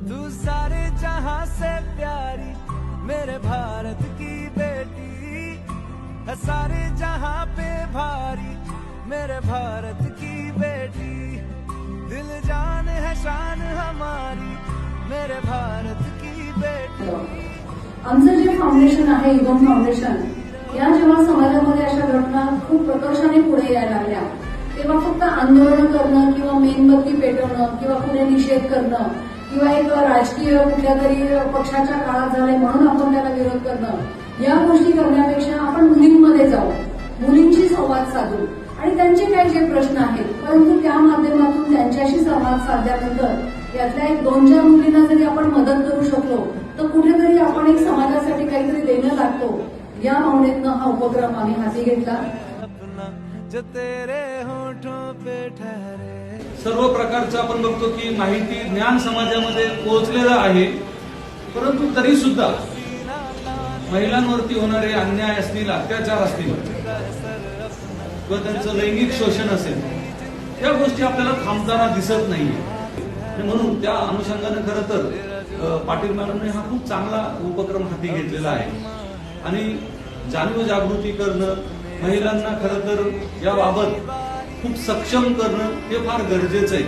तू सारे जहां से प्यारी मेरे भारत की बेटी। है सारे जहां पे भारी मेरे भारत की बेटी। दिल जान है शान हमारी मेरे भारत की बेटी। आमचं जे फाउंडेशन आहे युगम फाउंडेशन या जेव्हा समाजामध्ये अशा घटना खूप प्रकर्षाने पुढे यायला लागल्या. तेव्हा फक्त आंदोलन करणं किंवा मेणबत्ती पेटवणं किंवा कुठे निषेध करणं किंवा एक राजकीय कुठल्या तरी पक्षाच्या काळात झाले म्हणून आपण त्याला विरोध करणं या गोष्टी करण्यापेक्षा आपण मुलींमध्ये जाऊ मुलींशी संवाद साधू. आणि त्यांचे काही जे प्रश्न आहेत परंतु त्या माध्यमातून त्यांच्याशी संवाद साधल्यानंतर यातल्या एक दोन चार मुलींना जरी आपण मदत करू शकलो तर कुठेतरी आपण एक समाजासाठी काहीतरी देणं लागतो. या भावनेतनं हा उपक्रम आम्ही हाती घेतला. जो तेरे होठों पे ठहरे। सर्व प्रकारचं आपण बघतो की माहिती ज्ञान समाजामध्ये पोहोचलेलं आहे. परंतु तरी सुद्धा महिलांवरती होणारे अन्याय असतील अत्याचार असतील किंवा त्यांचं लैंगिक शोषण असेल या गोष्टी आपल्याला थांबताना दिसत नाहीये. आणि म्हणून त्या अनुषंगाने खरं तर पाटील मॅडमने हा खूप चांगला उपक्रम हाती घेतलेला आहे. आणि जाणीव जागृती करणं महिलांना खरं तर याबाबत खूप सक्षम करणं हे फार गरजेचं आहे.